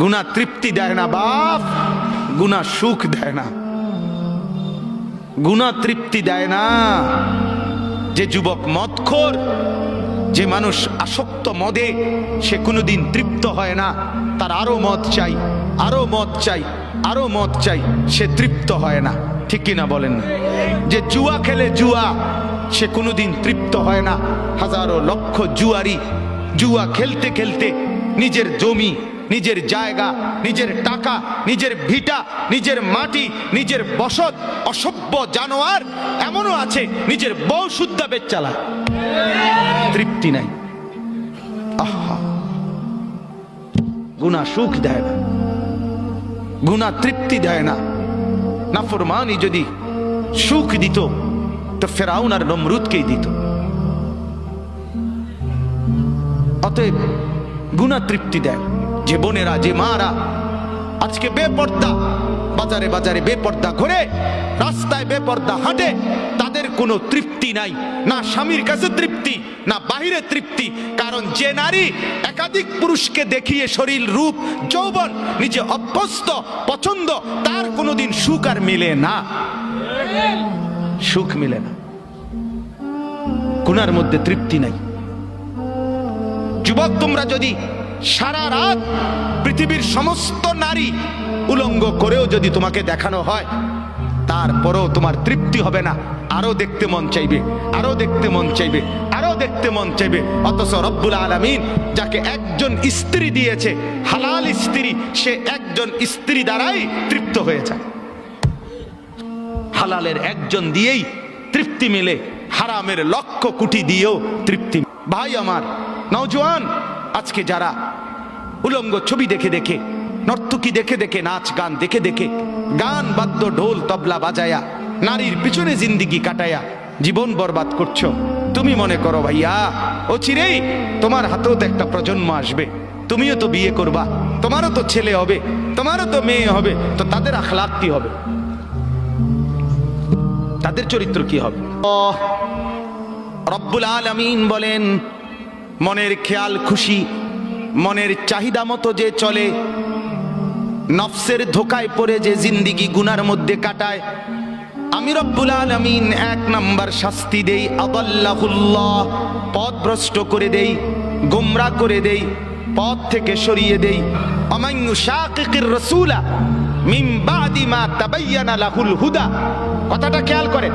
গুণা তৃপ্তি দেয় না বাপ গুণা সুখ দেয় না। গুণা তৃপ্তি দেয় না। যে যুবক মদখোর, যে মানুষ আসক্ত মদে, সে কোনোদিন তৃপ্ত হয় না। তার আরও মদ চাই, আরও মদ চাই, আরও মদ চাই, সে তৃপ্ত হয় না। ঠিক কিনা বলেন? না যে জুয়া খেলে জুয়া, সে কোনোদিন তৃপ্ত হয় না। হাজারো লক্ষ জুয়ারি, জুয়া খেলতে খেলতে নিজের জমি নিজের জায়গা, নিজের টাকা, নিজের ভিটা, নিজের মাটি, নিজের বসত, অসভ্য জানোয়ার, এমনও আছে নিজের বউ শুদ্ধা বেচ চালায় তৃপ্তি নাই। আহা। গুণা সুখ দেয় না। গুণা তৃপ্তি দেয় না। নাফরমানি যদি সুখ দিত, তো ফেরাউন আর নমরুদকেই দিত। অতএব গুণা তৃপ্তি দেয় যে বোনেরা যে মারা। আজকে বেপর্দা, বাজারে বাজারে বেপর্দা ঘুরে, রাস্তায় বেপর্দা হাঁটে, তাদের কোনো তৃপ্তি নাই। না স্বামীর কাছে তৃপ্তি, না বাহিরে তৃপ্তি, কারণ যে নারী একাধিক পুরুষকে দেখিয়ে শরীর, রূপ, যৌবন নিজে অভ্যস্ত, পছন্দ, তার কোনোদিন সুখ আর মিলে না। সুখ মিলে না। গুনার মধ্যে তৃপ্তি নাই। যুবক, তোমরা যদি সারা রাত পৃথিবীর সমস্ত নারী উলঙ্গ করেও যদি তোমাকে দেখানো হয়, তারপরেও তোমার তৃপ্তি হবে না। আরও দেখতে মন চাইবে আরও দেখতে মন চাইবে আরও দেখতে মন চাইবে। অথচ রব্বুল আলমিন যাকে একজন স্ত্রী দিয়েছে, হালাল স্ত্রী, সে একজন স্ত্রী দ্বারাই তৃপ্ত হয়ে যায়। হালালের একজন দিয়েই তৃপ্তি মিলে, হারামের লক্ষ কোটি দিয়েও তৃপ্তি ভাই আমার, নওজোয়ান আজকে যারা উলঙ্গ ছবি দেখে দেখে, নর্তকী দেখে দেখে, নাচ গান দেখে দেখে, গান, বাদ্য, ঢোল, তবলা বাজায়া, নারীর পিছনে জিন্দিগি কাটায়া, জীবন বরবাদ করছ। তুমি মনে করো ভাইয়া, ও চিরেই তোমার হাতেও তো একটা প্রজন্ম আসবে। তুমিও তো বিয়ে করবা, তোমারও তো ছেলে হবে, তোমারও তো মেয়ে হবে, তো তাদের আখলাক কি হবে? তাদের চরিত্র কি হবে? রব্বুল আলামিন বলেন মনের খেয়াল খুশি, মনের চাহিদা মতো যে চলে, নফসের ধোকায় পড়ে যে জিন্দিগি গুনার মধ্যে কাটায়। আমি রব্বুল আলামিন এক নাম্বার শাস্তি দেই, আদাল্লাহুল্লাহ, পথ ভ্রষ্ট করে দেই, গোমরা করে দেই, পথ থেকে সরিয়ে দেই। আমাইয়ু শাকিকির রাসূলা মা হুদা। কথাটা খেয়াল করেন।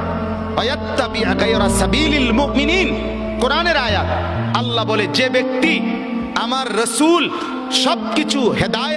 আল্লাহ বলে যে ব্যক্তি আমার রসুল সবকিছু হেদায়